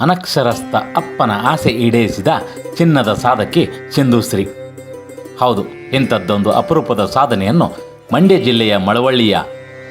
ಅನಕ್ಷರಸ್ಥ ಅಪ್ಪನ ಆಸೆ ಈಡೇರಿಸಿದ ಚಿನ್ನದ ಸಾಧಕಿ ಸಿಂಧುಶ್ರೀ. ಹೌದು ಇಂಥದ್ದೊಂದು ಅಪರೂಪದ ಸಾಧನೆಯನ್ನು ಮಂಡ್ಯ ಜಿಲ್ಲೆಯ ಮಳವಳ್ಳಿಯ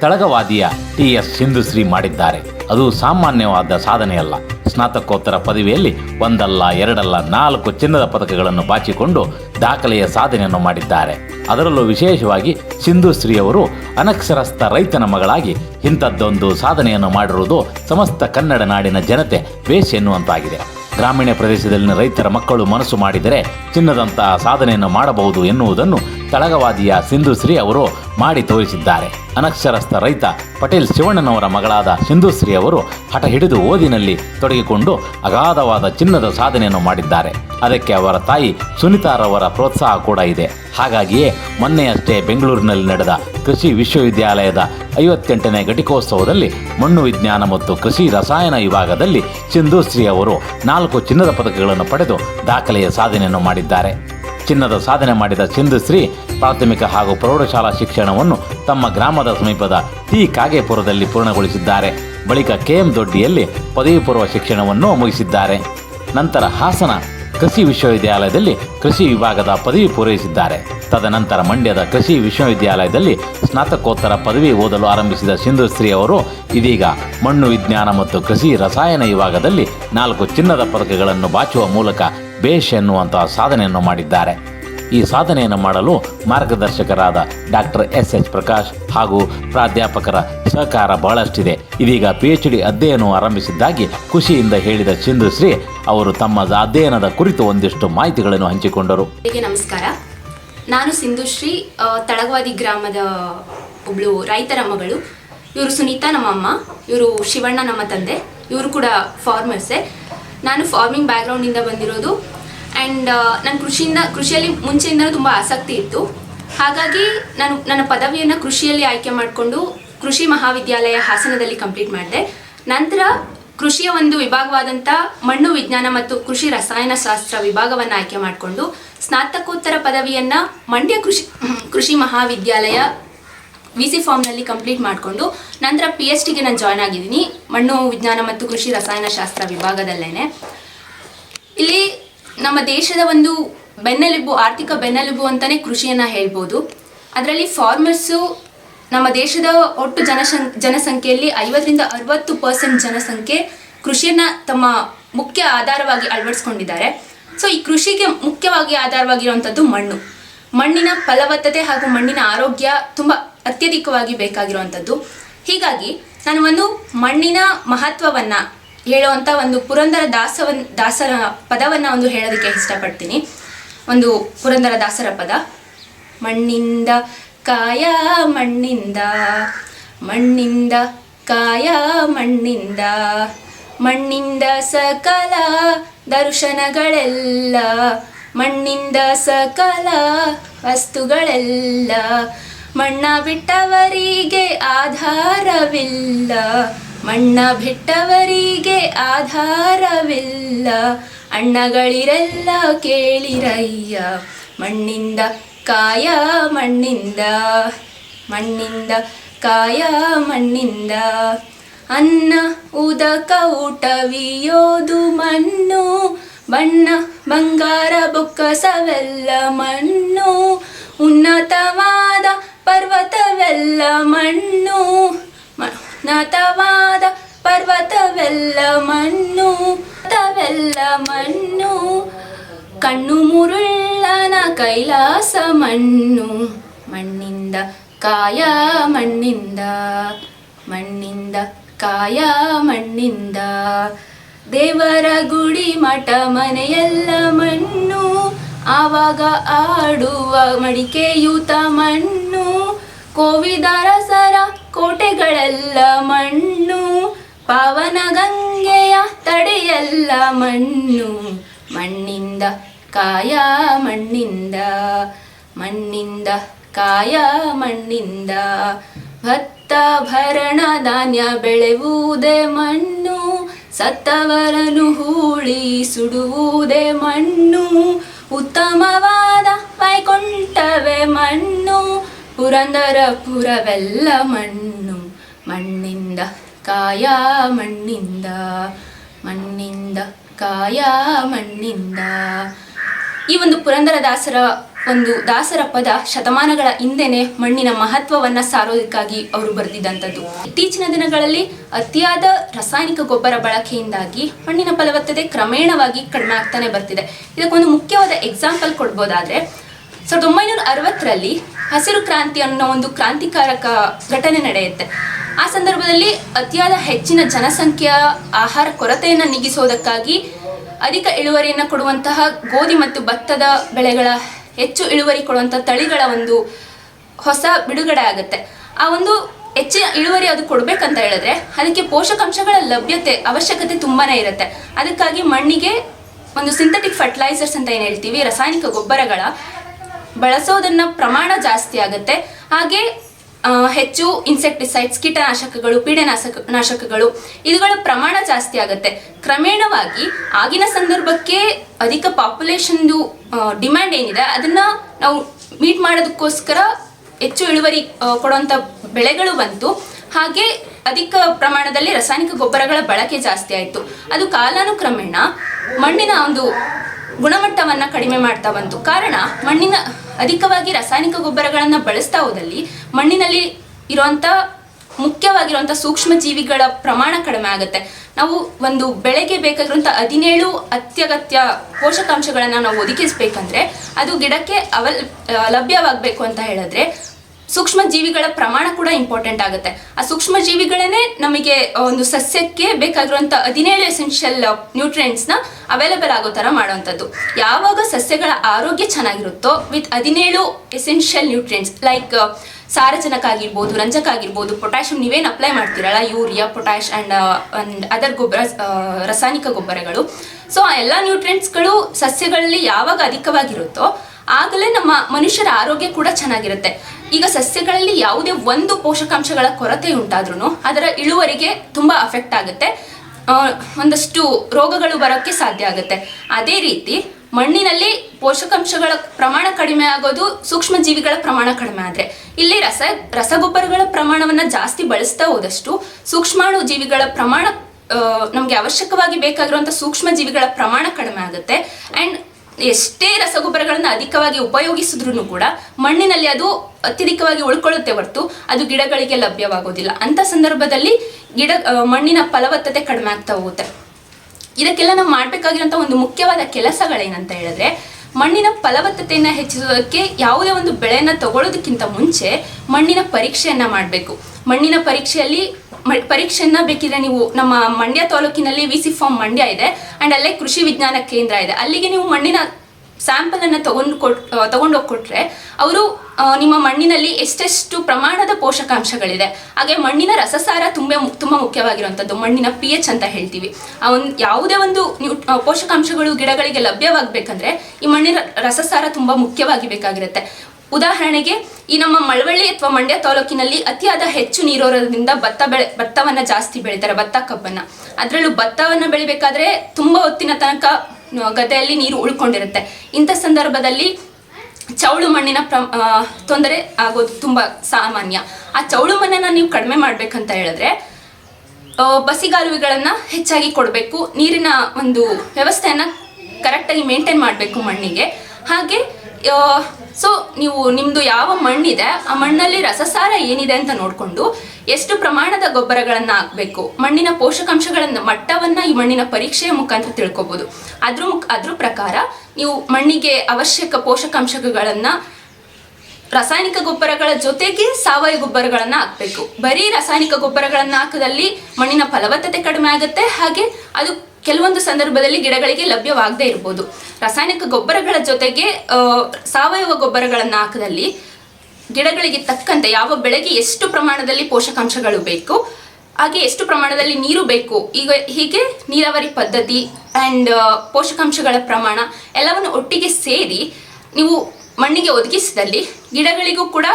ತಳಗವಾದಿಯ ಟಿ ಎಸ್ ಸಿಂಧುಶ್ರೀ ಮಾಡಿದ್ದಾರೆ. ಅದು ಸಾಮಾನ್ಯವಾದ ಸಾಧನೆಯಲ್ಲ. ಸ್ನಾತಕೋತ್ತರ ಪದವಿಯಲ್ಲಿ ಒಂದಲ್ಲ, ಎರಡಲ್ಲ, ನಾಲ್ಕು ಚಿನ್ನದ ಪದಕಗಳನ್ನು ಬಾಚಿಕೊಂಡು ದಾಖಲೆಯ ಸಾಧನೆಯನ್ನು ಮಾಡಿದ್ದಾರೆ. ಅದರಲ್ಲೂ ವಿಶೇಷವಾಗಿ ಸಿಂಧುಶ್ರೀ ಅವರು ಅನಕ್ಷರಸ್ಥ ರೈತನ ಮಗಳಾಗಿ ಇಂಥದ್ದೊಂದು ಸಾಧನೆಯನ್ನು ಮಾಡಿರುವುದು ಸಮಸ್ತ ಕನ್ನಡ ನಾಡಿನ ಜನತೆ ಬೇಸ್ ಎನ್ನುವಂತಾಗಿದೆ. ಗ್ರಾಮೀಣ ಪ್ರದೇಶದಲ್ಲಿನ ರೈತರ ಮಕ್ಕಳು ಮನಸ್ಸು ಮಾಡಿದರೆ ಚಿನ್ನದಂತಹ ಸಾಧನೆಯನ್ನು ಮಾಡಬಹುದು ಎನ್ನುವುದನ್ನು ತಳಗವಾದಿಯ ಸಿಂಧುಶ್ರೀ ಅವರು ಮಾಡಿ ತೋರಿಸಿದ್ದಾರೆ. ಅನಕ್ಷರಸ್ಥ ರೈತ ಪಟೇಲ್ ಶಿವಣ್ಣನವರ ಮಗಳಾದ ಸಿಂಧುಶ್ರೀ ಅವರು ಹಠ ಹಿಡಿದು ಓದಿನಲ್ಲಿ ತೊಡಗಿಕೊಂಡು ಅಗಾಧವಾದ ಚಿನ್ನದ ಸಾಧನೆಯನ್ನು ಮಾಡಿದ್ದಾರೆ. ಅದಕ್ಕೆ ಅವರ ತಾಯಿ ಸುನಿತಾರವರ ಪ್ರೋತ್ಸಾಹ ಕೂಡ ಇದೆ. ಹಾಗಾಗಿಯೇ ಮೊನ್ನೆಯಷ್ಟೇ ಬೆಂಗಳೂರಿನಲ್ಲಿ ನಡೆದ ಕೃಷಿ ವಿಶ್ವವಿದ್ಯಾಲಯದ ಐವತ್ತೆಂಟನೇ ಘಟಿಕೋತ್ಸವದಲ್ಲಿ ಮಣ್ಣು ವಿಜ್ಞಾನ ಮತ್ತು ಕೃಷಿ ರಸಾಯನ ವಿಭಾಗದಲ್ಲಿ ಸಿಂಧುಶ್ರೀ ಅವರು ನಾಲ್ಕು ಚಿನ್ನದ ಪದಕಗಳನ್ನು ಪಡೆದು ದಾಖಲೆಯ ಸಾಧನೆಯನ್ನು ಮಾಡಿದ್ದಾರೆ. ಚಿನ್ನದ ಸಾಧನೆ ಮಾಡಿದ ಸಿಂಧುಶ್ರೀ ಪ್ರಾಥಮಿಕ ಹಾಗೂ ಪ್ರೌಢಶಾಲಾ ಶಿಕ್ಷಣವನ್ನು ತಮ್ಮ ಗ್ರಾಮದ ಸಮೀಪದ ಟಿ. ಕಾಗೇಪುರದಲ್ಲಿ ಪೂರ್ಣಗೊಳಿಸಿದ್ದಾರೆ. ಬಳಿಕ ಕೆಎಂ ದೊಡ್ಡಿಯಲ್ಲಿ ಪದವಿ ಪೂರ್ವ ಶಿಕ್ಷಣವನ್ನು ಮುಗಿಸಿದ್ದಾರೆ. ನಂತರ ಹಾಸನ ಕೃಷಿ ವಿಶ್ವವಿದ್ಯಾಲಯದಲ್ಲಿ ಕೃಷಿ ವಿಭಾಗದ ಪದವಿ ಪೂರೈಸಿದ್ದಾರೆ. ತದನಂತರ ಮಂಡ್ಯದ ಕೃಷಿ ವಿಶ್ವವಿದ್ಯಾಲಯದಲ್ಲಿ ಸ್ನಾತಕೋತ್ತರ ಪದವಿ ಓದಲು ಆರಂಭಿಸಿದ ಸಿಂಧುಶ್ರೀ ಅವರು ಇದೀಗ ಮಣ್ಣು ವಿಜ್ಞಾನ ಮತ್ತು ಕೃಷಿ ರಸಾಯನ ವಿಭಾಗದಲ್ಲಿ ನಾಲ್ಕು ಚಿನ್ನದ ಪದಕಗಳನ್ನು ಬಾಚುವ ಮೂಲಕ ಬೇಷ್ ಎನ್ನುವಂತಹ ಸಾಧನೆಯನ್ನು ಮಾಡಿದ್ದಾರೆ. ಈ ಸಾಧನೆಯನ್ನು ಮಾಡಲು ಮಾರ್ಗದರ್ಶಕರಾದ ಡಾಕ್ಟರ್ ಎಸ್ ಎಚ್ ಪ್ರಕಾಶ್ ಹಾಗೂ ಪ್ರಾಧ್ಯಾಪಕರ ಸಹಕಾರ ಬಹಳಷ್ಟಿದೆ. ಇದೀಗ ಪಿ ಎಚ್ ಡಿ ಅಧ್ಯಯನ ಆರಂಭಿಸಿದ್ದಾಗಿ ಖುಷಿಯಿಂದ ಹೇಳಿದ ಸಿಂಧುಶ್ರೀ ಅವರು ತಮ್ಮ ಅಧ್ಯಯನದ ಕುರಿತು ಒಂದಿಷ್ಟು ಮಾಹಿತಿಗಳನ್ನು ಹಂಚಿಕೊಂಡರು. ನಮಸ್ಕಾರ. ನಾನು ಸಿಂಧುಶ್ರೀ ಶ್ರೀ ತಳಗವಾದಿ ಗ್ರಾಮದ ಒಬ್ಳು ರೈತರ ಮಗಳು. ಇವರು ಸುನೀತಾ ನಮ್ಮ ಅಮ್ಮ ಇವರು ಶಿವಣ್ಣ ನಮ್ಮ ತಂದೆ. ಇವರು ಕೂಡ ಫಾರ್ಮರ್ಸೇ ನಾನು ಫಾರ್ಮಿಂಗ್ ಬ್ಯಾಕ್ಗ್ರೌಂಡಿಂದ ಬಂದಿರೋದು. ಆ್ಯಂಡ್ ನಾನು ಕೃಷಿಯಿಂದ, ಕೃಷಿಯಲ್ಲಿ ಮುಂಚೆಯಿಂದಲೂ ತುಂಬ ಆಸಕ್ತಿ ಇತ್ತು. ಹಾಗಾಗಿ ನಾನು, ನನ್ನ ಪದವಿಯನ್ನು ಕೃಷಿಯಲ್ಲಿ ಆಯ್ಕೆ ಮಾಡಿಕೊಂಡು ಕೃಷಿ ಮಹಾವಿದ್ಯಾಲಯ ಹಾಸನದಲ್ಲಿ ಕಂಪ್ಲೀಟ್ ಮಾಡಿದೆ. ನಂತರ ಕೃಷಿಯ ಒಂದು ವಿಭಾಗವಾದಂಥ ಮಣ್ಣು ವಿಜ್ಞಾನ ಮತ್ತು ಕೃಷಿ ರಸಾಯನಶಾಸ್ತ್ರ ವಿಭಾಗವನ್ನು ಆಯ್ಕೆ ಮಾಡಿಕೊಂಡು ಸ್ನಾತಕೋತ್ತರ ಪದವಿಯನ್ನ ಮಂಡ್ಯ ಕೃಷಿ ಕೃಷಿ ಮಹಾವಿದ್ಯಾಲಯ ವಿ ಸಿ ಫಾರ್ಮ್ನಲ್ಲಿ ಕಂಪ್ಲೀಟ್ ಮಾಡಿಕೊಂಡು ನಂತರ ಪಿ ಎಚ್ ಡಿಗೆ ನಾನು ಜಾಯ್ನ್ ಆಗಿದ್ದೀನಿ. ಮಣ್ಣು, ವಿಜ್ಞಾನ ಮತ್ತು ಕೃಷಿ ರಸಾಯನಶಾಸ್ತ್ರ ವಿಭಾಗದಲ್ಲೇ ಇಲ್ಲಿ ನಮ್ಮ ದೇಶದ ಒಂದು ಬೆನ್ನೆಲುಬು, ಆರ್ಥಿಕ ಬೆನ್ನೆಲುಬು ಅಂತಲೇ ಕೃಷಿಯನ್ನು ಹೇಳ್ಬೋದು. ಅದರಲ್ಲಿ ಫಾರ್ಮರ್ಸು ನಮ್ಮ ದೇಶದ ಒಟ್ಟು ಜನಸಂ ಜನಸಂಖ್ಯೆಯಲ್ಲಿ ಐವತ್ತರಿಂದ ಅರವತ್ತು ಪರ್ಸೆಂಟ್ ಜನಸಂಖ್ಯೆ ಕೃಷಿಯನ್ನು ತಮ್ಮ ಮುಖ್ಯ ಆಧಾರವಾಗಿ ಅಳವಡಿಸ್ಕೊಂಡಿದ್ದಾರೆ. ಸೊ ಈ ಕೃಷಿಗೆ ಮುಖ್ಯವಾಗಿ ಆಧಾರವಾಗಿರುವಂಥದ್ದು ಮಣ್ಣು. ಮಣ್ಣಿನ ಫಲವತ್ತತೆ ಹಾಗೂ ಮಣ್ಣಿನ ಆರೋಗ್ಯ ತುಂಬ ಅತ್ಯಧಿಕವಾಗಿ ಬೇಕಾಗಿರುವಂಥದ್ದು. ಹೀಗಾಗಿ ನಾನು ಒಂದು ಮಣ್ಣಿನ ಮಹತ್ವವನ್ನು ಹೇಳುವಂಥ ಒಂದು ಪುರಂದರ ದಾಸವನ್, ದಾಸರ ಪದವನ್ನು ಒಂದು ಹೇಳೋದಕ್ಕೆ ಇಷ್ಟಪಡ್ತೀನಿ. ಒಂದು ಪುರಂದರ ದಾಸರ ಪದ. ಮಣ್ಣಿಂದ ಕಾಯ, ಮಣ್ಣಿಂದ ಮಣ್ಣಿಂದ ಕಾಯ, ಮಣ್ಣಿಂದ ಮಣ್ಣಿಂದ ಸಕಲ ದರ್ಶನಗಳೆಲ್ಲ, ಮಣ್ಣಿಂದ ಸಕಲ ವಸ್ತುಗಳೆಲ್ಲ ಮಣ್ಣ ಬಿಟ್ಟವರಿಗೆ ಆಧಾರವಿಲ್ಲ. ಮಣ್ಣ ಬಿಟ್ಟವರಿಗೆ ಆಧಾರವಿಲ್ಲ. ಅಣ್ಣಗಳಿರೆಲ್ಲ ಕೇಳಿರಯ್ಯ. ಮಣ್ಣಿಂದ ಕಾಯ, ಮಣ್ಣಿಂದ ಮಣ್ಣಿಂದ ಕಾಯ, ಮಣ್ಣಿಂದ. ಅನ್ನ, ಉದಕ ಊಟವಿಯೋದು ಮಣ್ಣು. ಬಣ್ಣ, ಬಂಗಾರ, ಬೊಕ್ಕಸವೆಲ್ಲ ಮಣ್ಣು. ಉನ್ನತವಾದ ಪರ್ವತವೆಲ್ಲ ಮಣ್ಣು ನತವಾದ ಪರ್ವತವೆಲ್ಲ ಮಣ್ಣು ತವೆಲ್ಲ ಮಣ್ಣು, ಕಣ್ಣು ಮುರುಳ್ಳನ ಕೈಲಾಸ ಮಣ್ಣು, ಮಣ್ಣಿಂದ ಕಾಯ ಮಣ್ಣಿಂದ ಮಣ್ಣಿಂದ ಕಾಯ ಮಣ್ಣಿಂದ. ದೇವರ ಗುಡಿ ಮಠ ಮನೆಯೆಲ್ಲ ಮಣ್ಣು ಆವಾಗ ಆಡುವ ಮಡಿಕೆಯೂತ ಮಣ್ಣು ಕೋವಿದರಸರ ಕೋಟೆಗಳೆಲ್ಲ ಮಣ್ಣು, ಪಾವನ ಗಂಗೆಯ ತಡೆಯೆಲ್ಲ ಮಣ್ಣು. ಮಣ್ಣಿಂದ ಕಾಯ, ಮಣ್ಣಿಂದ ಮಣ್ಣಿಂದ ಕಾಯ, ಮಣ್ಣಿಂದ. ಭತ್ತ, ಭರಣ, ಧಾನ್ಯ ಬೆಳೆಯುವುದೇ ಮಣ್ಣು. ಸತ್ತವರನು ಹೂಳಿ ಸುಡುವುದೇ ಮಣ್ಣು. ಉತ್ತಮವಾದ ವೈಕುಂಠವೇ ಮಣ್ಣು, ಪುರಂದರ ಪುರವೆಲ್ಲ ಮಣ್ಣು. ಮಣ್ಣಿಂದ ಕಾಯ, ಮಣ್ಣಿಂದ ಮಣ್ಣಿಂದ ಕಾಯ, ಮಣ್ಣಿಂದ. ಈ ಒಂದು ಪುರಂದರದಾಸರ ಒಂದು ದಾಸರ ಪದ ಶತಮಾನಗಳ ಹಿಂದೆನೆ ಮಣ್ಣಿನ ಮಹತ್ವವನ್ನ ಸಾರೋದಕ್ಕಾಗಿ ಅವರು ಬರೆದಿದ್ದಂಥದ್ದು. ಇತ್ತೀಚಿನ ದಿನಗಳಲ್ಲಿ ಅತಿಯಾದ ರಾಸಾಯನಿಕ ಗೊಬ್ಬರ ಬಳಕೆಯಿಂದಾಗಿ ಮಣ್ಣಿನ ಫಲವತ್ತತೆ ಕ್ರಮೇಣವಾಗಿ ಕಡಿಮೆ ಆಗ್ತಾನೆ ಬರ್ತಿದೆ. ಇದಕ್ಕೊಂದು ಮುಖ್ಯವಾದ ಎಕ್ಸಾಂಪಲ್ ಕೊಡ್ಬೋದಾದ್ರೆ, ಸಾವಿರದ ಒಂಬೈನೂರ ಅರವತ್ತರಲ್ಲಿ ಹಸಿರು ಕ್ರಾಂತಿ ಅನ್ನೋ ಒಂದು ಕ್ರಾಂತಿಕಾರಕ ಘಟನೆ ನಡೆಯುತ್ತೆ. ಆ ಸಂದರ್ಭದಲ್ಲಿ ಅತಿಯಾದ ಹೆಚ್ಚಿನ ಜನಸಂಖ್ಯೆಯ ಆಹಾರ ಕೊರತೆಯನ್ನು ನೀಗಿಸೋದಕ್ಕಾಗಿ ಅಧಿಕ ಇಳುವರಿಯನ್ನು ಕೊಡುವಂತಹ ಗೋಧಿ ಮತ್ತು ಭತ್ತದ ಬೆಳೆಗಳ ಹೆಚ್ಚು ಇಳುವರಿ ಕೊಡುವಂಥ ತಳಿಗಳ ಒಂದು ಹೊಸ ಬಿಡುಗಡೆ ಆಗುತ್ತೆ. ಆ ಒಂದು ಹೆಚ್ಚಿನ ಇಳುವರಿ ಅದು ಕೊಡಬೇಕಂತ ಹೇಳಿದ್ರೆ ಅದಕ್ಕೆ ಪೋಷಕಾಂಶಗಳ ಲಭ್ಯತೆ ಅವಶ್ಯಕತೆ ತುಂಬಾ ಇರುತ್ತೆ. ಅದಕ್ಕಾಗಿ ಮಣ್ಣಿಗೆ ಒಂದು ಸಿಂಥೆಟಿಕ್ ಫರ್ಟಿಲೈಸರ್ಸ್ ಅಂತ ಏನು ಹೇಳ್ತೀವಿ, ರಾಸಾಯನಿಕ ಗೊಬ್ಬರಗಳ ಬಳಸೋದನ್ನ ಪ್ರಮಾಣ ಜಾಸ್ತಿ ಆಗುತ್ತೆ. ಹಾಗೆ ಹೆಚ್ಚು ಇನ್ಸೆಕ್ಟಿಸೈಡ್ಸ್ ಕೀಟನಾಶಕಗಳು, ಪೀಡನಾಶಕ, ನಾಶಕಗಳು, ಇವುಗಳ ಪ್ರಮಾಣ ಜಾಸ್ತಿ ಆಗುತ್ತೆ. ಕ್ರಮೇಣವಾಗಿ ಆಗಿನ ಸಂದರ್ಭಕ್ಕೆ ಅಧಿಕ ಪಾಪ್ಯುಲೇಷನ್ದು ಡಿಮ್ಯಾಂಡ್ ಏನಿದೆ, ಅದನ್ನ ನಾವು ಮೀಟ್ ಮಾಡೋದಕ್ಕೋಸ್ಕರ ಹೆಚ್ಚು ಇಳುವರಿ ಕೊಡುವಂಥ ಬೆಳೆಗಳು ಬಂತು. ಹಾಗೆ ಅಧಿಕ ಪ್ರಮಾಣದಲ್ಲಿ ರಾಸಾಯನಿಕ ಗೊಬ್ಬರಗಳ ಬಳಕೆ ಜಾಸ್ತಿ ಆಯಿತು. ಅದು ಕಾಲಾನುಕ್ರಮೇಣ ಮಣ್ಣಿನ ಒಂದು ಗುಣಮಟ್ಟವನ್ನು ಕಡಿಮೆ ಮಾಡ್ತಾ ಬಂತು. ಕಾರಣ ಮಣ್ಣಿನ ಅಧಿಕವಾಗಿ ರಾಸಾಯನಿಕ ಗೊಬ್ಬರಗಳನ್ನು ಬಳಸ್ತಾ ಹೋದಲ್ಲಿ ಮಣ್ಣಿನಲ್ಲಿ ಇರುವಂಥ ಮುಖ್ಯವಾಗಿರುವಂಥ ಸೂಕ್ಷ್ಮ ಜೀವಿಗಳ ಪ್ರಮಾಣ ಕಡಿಮೆ ಆಗುತ್ತೆ. ನಾವು ಒಂದು ಬೆಳೆಗೆ ಬೇಕಾಗಿರುವಂಥ ಹದಿನೇಳು ಅತ್ಯಗತ್ಯ ಪೋಷಕಾಂಶಗಳನ್ನು ನಾವು ಒದಗಿಸ್ಬೇಕಂದ್ರೆ ಅದು ಗಿಡಕ್ಕೆ ಅವಲ್ ಲಭ್ಯವಾಗಬೇಕು ಅಂತ ಹೇಳಿದ್ರೆ ಸೂಕ್ಷ್ಮ ಜೀವಿಗಳ ಪ್ರಮಾಣ ಕೂಡ ಇಂಪಾರ್ಟೆಂಟ್ ಆಗುತ್ತೆ. ಆ ಸೂಕ್ಷ್ಮ ಜೀವಿಗಳನ್ನೇ ನಮಗೆ ಒಂದು ಸಸ್ಯಕ್ಕೆ ಬೇಕಾಗಿರುವಂಥ ಹದಿನೇಳು ಎಸೆನ್ಷಿಯಲ್ ನ್ಯೂಟ್ರಿಯೆಂಟ್ಸ್ನ ಅವೈಲೇಬಲ್ ಆಗೋ ಥರ ಮಾಡುವಂಥದ್ದು. ಯಾವಾಗ ಸಸ್ಯಗಳ ಆರೋಗ್ಯ ಚೆನ್ನಾಗಿರುತ್ತೋ ವಿತ್ ಹದಿನೇಳು ಎಸೆನ್ಷಿಯಲ್ ನ್ಯೂಟ್ರಿಯೆಂಟ್ಸ್ ಲೈಕ್ ಸಾರಜನಕ ಆಗಿರ್ಬೋದು, ರಂಜಕ ಆಗಿರ್ಬೋದು ಪೊಟ್ಯಾಷಿಯಂ ನೀವೇನು ಅಪ್ಲೈ ಮಾಡ್ತೀರಲ್ಲ urea potash and and other ಗೊಬ್ಬರ ರಾಸಾಯನಿಕ ಗೊಬ್ಬರಗಳು. ಸೊ ಆ ಎಲ್ಲ ನ್ಯೂಟ್ರಿಯೆಂಟ್ಸ್ಗಳು ಸಸ್ಯಗಳಲ್ಲಿ ಯಾವಾಗ ಅಧಿಕವಾಗಿರುತ್ತೋ ಆಗಲೇ ನಮ್ಮ ಮನುಷ್ಯರ ಆರೋಗ್ಯ ಕೂಡ ಚೆನ್ನಾಗಿರುತ್ತೆ. ಈಗ ಸಸ್ಯಗಳಲ್ಲಿ ಯಾವುದೇ ಒಂದು ಪೋಷಕಾಂಶಗಳ ಕೊರತೆ ಉಂಟಾದ್ರೂ ಅದರ ಇಳುವರಿಗೆ ತುಂಬ ಅಫೆಕ್ಟ್ ಆಗುತ್ತೆ. ಒಂದಷ್ಟು ರೋಗಗಳು ಬರೋಕ್ಕೆ ಸಾಧ್ಯ ಆಗುತ್ತೆ. ಅದೇ ರೀತಿ ಮಣ್ಣಿನಲ್ಲಿ ಪೋಷಕಾಂಶಗಳ ಪ್ರಮಾಣ ಕಡಿಮೆ ಆಗೋದು ಸೂಕ್ಷ್ಮ ಜೀವಿಗಳ ಪ್ರಮಾಣ ಕಡಿಮೆ ಆದರೆ. ಇಲ್ಲಿ ರಸ, ರಸಗೊಬ್ಬರಗಳ ಪ್ರಮಾಣವನ್ನು ಜಾಸ್ತಿ ಬಳಸ್ತಾ ಹೋದಷ್ಟು ಸೂಕ್ಷ್ಮಾಣು ಜೀವಿಗಳ ಪ್ರಮಾಣ ನಮಗೆ ಅವಶ್ಯಕವಾಗಿ ಬೇಕಾಗಿರುವಂಥ ಸೂಕ್ಷ್ಮ ಜೀವಿಗಳ ಪ್ರಮಾಣ ಕಡಿಮೆ ಆಗುತ್ತೆ. ಆ್ಯಂಡ್ ಎಷ್ಟೇ ರಸಗೊಬ್ಬರಗಳನ್ನು ಅಧಿಕವಾಗಿ ಉಪಯೋಗಿಸಿದ್ರು ಕೂಡ ಮಣ್ಣಿನಲ್ಲಿ ಅದು ಅತ್ಯಧಿಕವಾಗಿ ಉಳ್ಕೊಳ್ಳುತ್ತೆ ಹೊರತು ಅದು ಗಿಡಗಳಿಗೆ ಲಭ್ಯವಾಗೋದಿಲ್ಲ. ಅಂತ ಸಂದರ್ಭದಲ್ಲಿ ಗಿಡ ಮಣ್ಣಿನ ಫಲವತ್ತತೆ ಕಡಿಮೆ ಆಗ್ತಾ ಹೋಗುತ್ತೆ. ಇದಕ್ಕೆಲ್ಲ ನಾವು ಮಾಡಬೇಕಾಗಿರೋಂಥ ಒಂದು ಮುಖ್ಯವಾದ ಕೆಲಸಗಳೇನಂತ ಹೇಳಿದ್ರೆ, ಮಣ್ಣಿನ ಫಲವತ್ತತೆಯನ್ನು ಹೆಚ್ಚಿಸೋದಕ್ಕೆ ಯಾವುದೇ ಒಂದು ಬೆಳೆಯನ್ನು ತಗೊಳ್ಳೋದಕ್ಕಿಂತ ಮುಂಚೆ ಮಣ್ಣಿನ ಪರೀಕ್ಷೆಯನ್ನು ಮಾಡಬೇಕು. ಮಣ್ಣಿನ ಪರೀಕ್ಷೆಯಲ್ಲಿ ಪರೀಕ್ಷೆಯನ್ನ ಬೇಕಿದ್ರೆ ನೀವು ನಮ್ಮ ಮಂಡ್ಯ ತಾಲೂಕಿನಲ್ಲಿ ವಿ ಸಿ ಫಾರ್ಮ್ ಮಂಡ್ಯ ಇದೆ ಆ್ಯಂಡ್ ಅಲ್ಲೇ ಕೃಷಿ ವಿಜ್ಞಾನ ಕೇಂದ್ರ ಇದೆ. ಅಲ್ಲಿಗೆ ನೀವು ಮಣ್ಣಿನ ಸ್ಯಾಂಪಲ್ ಅನ್ನ ತಗೊಂಡು ಕೊಟ್ ತೊಗೊಂಡೋಗಿ ಕೊಟ್ಟರೆ ಅವರು ನಿಮ್ಮ ಮಣ್ಣಿನಲ್ಲಿ ಎಷ್ಟೆಷ್ಟು ಪ್ರಮಾಣದ ಪೋಷಕಾಂಶಗಳಿದೆ. ಹಾಗೆ ಮಣ್ಣಿನ ರಸಸಾರ ತುಂಬ ತುಂಬ ಮುಖ್ಯವಾಗಿರುವಂಥದ್ದು, ಮಣ್ಣಿನ ಪಿ ಎಚ್ ಅಂತ ಹೇಳ್ತೀವಿ. ಆ ಒಂದು, ಯಾವುದೇ ಒಂದು ಪೋಷಕಾಂಶಗಳು ಗಿಡಗಳಿಗೆ ಲಭ್ಯವಾಗಬೇಕಂದ್ರೆ ಈ ಮಣ್ಣಿನ ರಸಸಾರ ತುಂಬ ಮುಖ್ಯವಾಗಿ ಬೇಕಾಗಿರುತ್ತೆ. ಉದಾಹರಣೆಗೆ, ಈ ನಮ್ಮ ಮಳವಳ್ಳಿ ಅಥವಾ ಮಂಡ್ಯ ತಾಲೂಕಿನಲ್ಲಿ ಅತಿಯಾದ ಹೆಚ್ಚು ನೀರೋರದಿಂದ ಭತ್ತ ಬೆಳೆ, ಭತ್ತವನ್ನ ಜಾಸ್ತಿ ಬೆಳಿತಾರೆ, ಭತ್ತ ಕಬ್ಬನ್ನ. ಅದರಲ್ಲೂ ಭತ್ತವನ್ನ ಬೆಳಿಬೇಕಾದ್ರೆ ತುಂಬಾ ಹೊತ್ತಿನ ತನಕ ಗದ್ದೆಯಲ್ಲಿ ನೀರು ಉಳ್ಕೊಂಡಿರುತ್ತೆ. ಇಂಥ ಸಂದರ್ಭದಲ್ಲಿ ಚೌಳು ಮಣ್ಣಿನ ಪ್ರ ತೊಂದರೆ ಆಗೋದು ತುಂಬ ಸಾಮಾನ್ಯ. ಆ ಚೌಳು ಮಣ್ಣನ್ನು ನೀವು ಕಡಿಮೆ ಮಾಡಬೇಕಂತ ಹೇಳಿದ್ರೆ ಬಸಿಗಾಲುವೆಗಳನ್ನು ಹೆಚ್ಚಾಗಿ ಕೊಡಬೇಕು, ನೀರಿನ ಒಂದು ವ್ಯವಸ್ಥೆಯನ್ನು ಕರೆಕ್ಟಾಗಿ ಮೇಂಟೈನ್ ಮಾಡಬೇಕು ಮಣ್ಣಿಗೆ. ಹಾಗೆ ಸೊ ನೀವು ನಿಮ್ಮದು ಯಾವ ಮಣ್ಣಿದೆ, ಆ ಮಣ್ಣಲ್ಲಿ ರಸಸಾರ ಏನಿದೆ ಅಂತ ನೋಡಿಕೊಂಡು ಎಷ್ಟು ಪ್ರಮಾಣದ ಗೊಬ್ಬರಗಳನ್ನು ಹಾಕಬೇಕು, ಮಣ್ಣಿನ ಪೋಷಕಾಂಶಗಳನ್ನು, ಮಟ್ಟವನ್ನು ಈ ಮಣ್ಣಿನ ಪರೀಕ್ಷೆಯ ಮುಖಾಂತರ ತಿಳ್ಕೊಬೋದು. ಅದ್ರ ಮುಖ, ಅದ್ರ ಪ್ರಕಾರ ನೀವು ಮಣ್ಣಿಗೆ ಅವಶ್ಯಕ ಪೋಷಕಾಂಶಗಳನ್ನು, ರಾಸಾಯನಿಕ ಗೊಬ್ಬರಗಳ ಜೊತೆಗೆ ಸಾವಯವ ಗೊಬ್ಬರಗಳನ್ನು ಹಾಕಬೇಕು. ಬರೀ ರಾಸಾಯನಿಕ ಗೊಬ್ಬರಗಳನ್ನು ಹಾಕದಲ್ಲಿ ಮಣ್ಣಿನ ಫಲವತ್ತತೆ ಕಡಿಮೆ ಆಗುತ್ತೆ, ಹಾಗೆ ಅದು ಕೆಲವೊಂದು ಸಂದರ್ಭದಲ್ಲಿ ಗಿಡಗಳಿಗೆ ಲಭ್ಯವಾಗದೇ ಇರ್ಬೋದು. ರಾಸಾಯನಿಕ ಗೊಬ್ಬರಗಳ ಜೊತೆಗೆ ಸಾವಯವ ಗೊಬ್ಬರಗಳನ್ನು ಹಾಕದಲ್ಲಿ ಗಿಡಗಳಿಗೆ ತಕ್ಕಂತೆ ಯಾವ ಬೆಳೆಗೆ ಎಷ್ಟು ಪ್ರಮಾಣದಲ್ಲಿ ಪೋಷಕಾಂಶಗಳು ಬೇಕು, ಹಾಗೆ ಎಷ್ಟು ಪ್ರಮಾಣದಲ್ಲಿ ನೀರು ಬೇಕು, ಈಗ ಹೀಗೆ ನೀರಾವರಿ ಪದ್ಧತಿ ಆ್ಯಂಡ್ ಪೋಷಕಾಂಶಗಳ ಪ್ರಮಾಣ ಎಲ್ಲವನ್ನು ಒಟ್ಟಿಗೆ ಸೇರಿ ನೀವು ಮಣ್ಣಿಗೆ ಒದಗಿಸಿದಲ್ಲಿ ಗಿಡಗಳಿಗೂ ಕೂಡ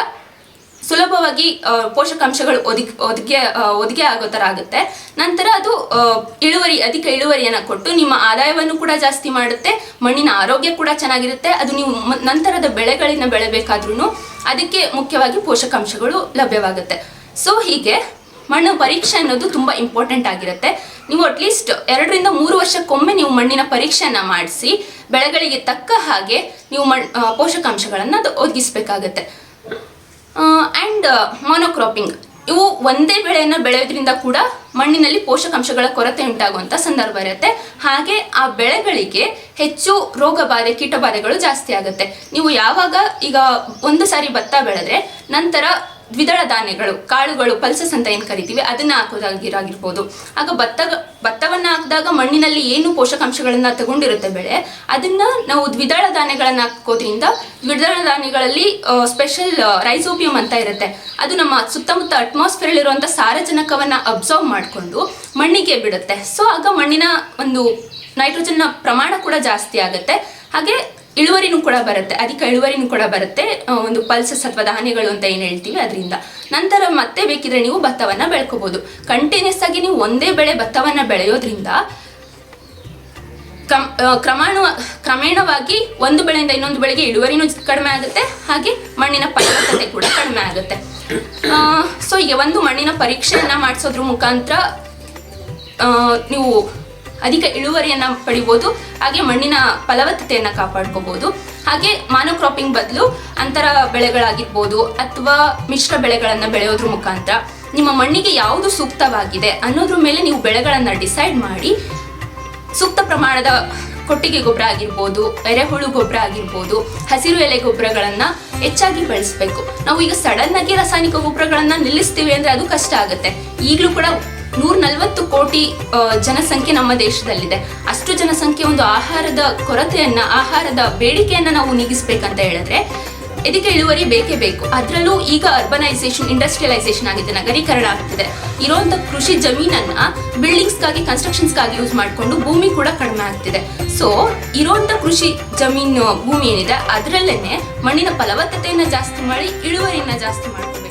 ಸುಲಭವಾಗಿ ಪೋಷಕಾಂಶಗಳು ಒದಗಿ ಒದಗಿ ಆಗೋ ಥರ ಆಗುತ್ತೆ ನಂತರ ಅದು ಇಳುವರಿ, ಅಧಿಕ ಇಳುವರಿಯನ್ನು ಕೊಟ್ಟು ನಿಮ್ಮ ಆದಾಯವನ್ನು ಕೂಡ ಜಾಸ್ತಿ ಮಾಡುತ್ತೆ, ಮಣ್ಣಿನ ಆರೋಗ್ಯ ಕೂಡ ಚೆನ್ನಾಗಿರುತ್ತೆ, ಅದು ನೀವು ನಂತರದ ಬೆಳೆಗಳನ್ನ ಬೆಳೆಬೇಕಾದ್ರೂ ಅದಕ್ಕೆ ಮುಖ್ಯವಾಗಿ ಪೋಷಕಾಂಶಗಳು ಲಭ್ಯವಾಗುತ್ತೆ. ಸೊ ಹೀಗೆ ಮಣ್ಣು ಪರೀಕ್ಷೆ ಅನ್ನೋದು ತುಂಬ ಇಂಪಾರ್ಟೆಂಟ್ ಆಗಿರುತ್ತೆ. ನೀವು ಅಟ್ಲೀಸ್ಟ್ ಎರಡರಿಂದ ಮೂರು ವರ್ಷಕ್ಕೊಮ್ಮೆ ನೀವು ಮಣ್ಣಿನ ಪರೀಕ್ಷೆಯನ್ನು ಮಾಡಿಸಿ, ಬೆಳೆಗಳಿಗೆ ತಕ್ಕ ಹಾಗೆ ನೀವು ಮಣ್ ಪೋಷಕಾಂಶಗಳನ್ನು ಅದು ಒದಗಿಸ್ಬೇಕಾಗತ್ತೆ. ಆ್ಯಂಡ್ ಮೊನೋಕ್ರಾಪಿಂಗ್ ಇವು ಒಂದೇ ಬೆಳೆಯನ್ನು ಬೆಳೆಯೋದ್ರಿಂದ ಕೂಡ ಮಣ್ಣಿನಲ್ಲಿ ಪೋಷಕಾಂಶಗಳ ಕೊರತೆ ಉಂಟಾಗುವಂಥ ಸಂದರ್ಭ ಇರುತ್ತೆ. ಹಾಗೆ ಆ ಬೆಳೆಗಳಿಗೆ ಹೆಚ್ಚು ರೋಗ ಬಾಧೆ, ಕೀಟಬಾಧೆಗಳು ಜಾಸ್ತಿ ಆಗುತ್ತೆ. ನೀವು ಯಾವಾಗ ಈಗ ಒಂದು ಸಾರಿ ಭತ್ತ ಬೆಳೆದ್ರೆ ನಂತರ ದ್ವಿದಳ ಧಾನ್ಯಗಳು, ಕಾಳುಗಳು, ಪಲ್ಸಸ್ ಅಂತ ಏನು ಕರಿತೀವಿ, ಅದನ್ನ ಹಾಕೋದಾಗಿರಾಗಿರ್ಬೋದು ಆಗ ಭತ್ತ, ಭತ್ತವನ್ನು ಹಾಕಿದಾಗ ಮಣ್ಣಿನಲ್ಲಿ ಏನು ಪೋಷಕಾಂಶಗಳನ್ನ ತಗೊಂಡಿರುತ್ತೆ ಬೆಳೆ, ಅದನ್ನ ನಾವು ದ್ವಿದಳ ಧಾನ್ಯಗಳನ್ನ ಹಾಕೋದ್ರಿಂದ ದ್ವಿದಳ ಧಾನ್ಯಗಳಲ್ಲಿ ಸ್ಪೆಷಲ್ ರೈಸೋಪಿಯಂ ಅಂತ ಇರುತ್ತೆ. ಅದು ನಮ್ಮ ಸುತ್ತಮುತ್ತ ಅಟ್ಮಾಸ್ಫಿಯರ್ ಇರುವಂಥ ಸಾರಜನಕವನ್ನ ಅಬ್ಸರ್ವ್ ಮಾಡಿಕೊಂಡು ಮಣ್ಣಿಗೆ ಬಿಡುತ್ತೆ. ಸೊ ಆಗ ಮಣ್ಣಿನ ಒಂದು ನೈಟ್ರೋಜನ್ನ ಪ್ರಮಾಣ ಕೂಡ ಜಾಸ್ತಿ ಆಗುತ್ತೆ. ಹಾಗೆ ಇಳುವರಿನೂ ಕೂಡ ಬರುತ್ತೆ. ಅಧಿಕ ಇಳುವರಿನೂ ಕೂಡ ಬರುತ್ತೆ. ಒಂದು ಪಲ್ಸಸ್ ಅಥವಾ ಧಾನ್ಯಗಳು ಅಂತ ಏನು ಹೇಳ್ತೀವಿ ಅದರಿಂದ. ನಂತರ ಮತ್ತೆ ಬೇಕಿದ್ರೆ ನೀವು ಭತ್ತವನ್ನು ಬೆಳ್ಕೋಬಹುದು ಕಂಟಿನ್ಯೂಸ್ ಆಗಿ ನೀವು ಒಂದೇ ಬೆಳೆ ಭತ್ತವನ್ನು ಬೆಳೆಯೋದ್ರಿಂದ ಕ್ರಮ ಕ್ರಮಾಣ, ಕ್ರಮೇಣವಾಗಿ ಒಂದು ಬೆಳೆಯಿಂದ ಇನ್ನೊಂದು ಬೆಳೆಗೆ ಇಳುವರಿನೂ ಕಡಿಮೆ ಆಗುತ್ತೆ. ಹಾಗೆ ಮಣ್ಣಿನ ಫಲವತ್ತತೆ ಕೂಡ ಕಡಿಮೆ ಆಗುತ್ತೆ. ಸೊ ಈಗ ಒಂದು ಮಣ್ಣಿನ ಪರೀಕ್ಷೆಯನ್ನ ಮಾಡಿಸೋದ್ರ ಮುಖಾಂತರ ನೀವು ಅಧಿಕ ಇಳುವರಿಯನ್ನ ಪಡಿಬೋದು, ಹಾಗೆ ಮಣ್ಣಿನ ಫಲವತ್ತತೆಯನ್ನ ಕಾಪಾಡ್ಕೋಬಹುದು ಹಾಗೆ ಮಾನೋಕ್ರಾಪಿಂಗ್ ಬದಲು ಅಂತರ ಬೆಳೆಗಳಾಗಿರ್ಬೋದು ಅಥವಾ ಮಿಶ್ರ ಬೆಳೆಗಳನ್ನು ಬೆಳೆಯೋದ್ರ ಮುಖಾಂತರ ನಿಮ್ಮ ಮಣ್ಣಿಗೆ ಯಾವುದು ಸೂಕ್ತವಾಗಿದೆ ಅನ್ನೋದ್ರ ಮೇಲೆ ನೀವು ಬೆಳೆಗಳನ್ನು ಡಿಸೈಡ್ ಮಾಡಿ, ಸೂಕ್ತ ಪ್ರಮಾಣದ ಕೊಟ್ಟಿಗೆ ಗೊಬ್ಬರ ಆಗಿರ್ಬೋದು, ಎರೆಹುಳು ಗೊಬ್ಬರ ಆಗಿರ್ಬೋದು, ಹಸಿರು ಎಲೆ ಗೊಬ್ಬರಗಳನ್ನ ಹೆಚ್ಚಾಗಿ ಬಳಸಬೇಕು. ನಾವು ಈಗ ಸಡನ್ ಆಗಿ ರಾಸಾಯನಿಕ ಗೊಬ್ಬರಗಳನ್ನ ನಿಲ್ಲಿಸ್ತೀವಿ ಅಂದ್ರೆ ಅದು ಕಷ್ಟ ಆಗುತ್ತೆ. ಈಗಲೂ ಕೂಡ ನೂರ ನಲವತ್ತು ಕೋಟಿ ಜನಸಂಖ್ಯೆ ನಮ್ಮ ದೇಶದಲ್ಲಿದೆ. ಅಷ್ಟು ಜನಸಂಖ್ಯೆ ಒಂದು ಆಹಾರದ ಕೊರತೆಯನ್ನ, ಆಹಾರದ ಬೇಡಿಕೆಯನ್ನ ನಾವು ನೀಗಿಸ್ಬೇಕಂತ ಹೇಳಿದ್ರೆ, ಇದಕ್ಕೆ ಇಳುವರಿ ಬೇಕೇ ಬೇಕು. ಅದರಲ್ಲೂ ಈಗ ಅರ್ಬನೈಸೇಷನ್ ಇಂಡಸ್ಟ್ರಿಯಲೈಸೇಷನ್ ಆಗಿದೆ ನಗರೀಕರಣ ಆಗ್ತಿದೆ. ಇರೋಂಥ ಕೃಷಿ ಜಮೀನನ್ನ ಬಿಲ್ಡಿಂಗ್ಸ್ಗಾಗಿ ಕನ್ಸ್ಟ್ರಕ್ಷನ್ಸ್ಗಾಗಿ ಯೂಸ್ ಮಾಡಿಕೊಂಡು ಭೂಮಿ ಕೂಡ ಕಡಿಮೆ ಆಗ್ತಿದೆ. ಸೊ ಇರೋಂಥ ಕೃಷಿ ಜಮೀನು ಭೂಮಿ ಏನಿದೆ, ಅದರಲ್ಲೇನೆ ಮಣ್ಣಿನ ಫಲವತ್ತತೆಯನ್ನ ಜಾಸ್ತಿ ಮಾಡಿ, ಇಳುವರಿಯನ್ನ ಜಾಸ್ತಿ ಮಾಡ್ಕೊಂಡು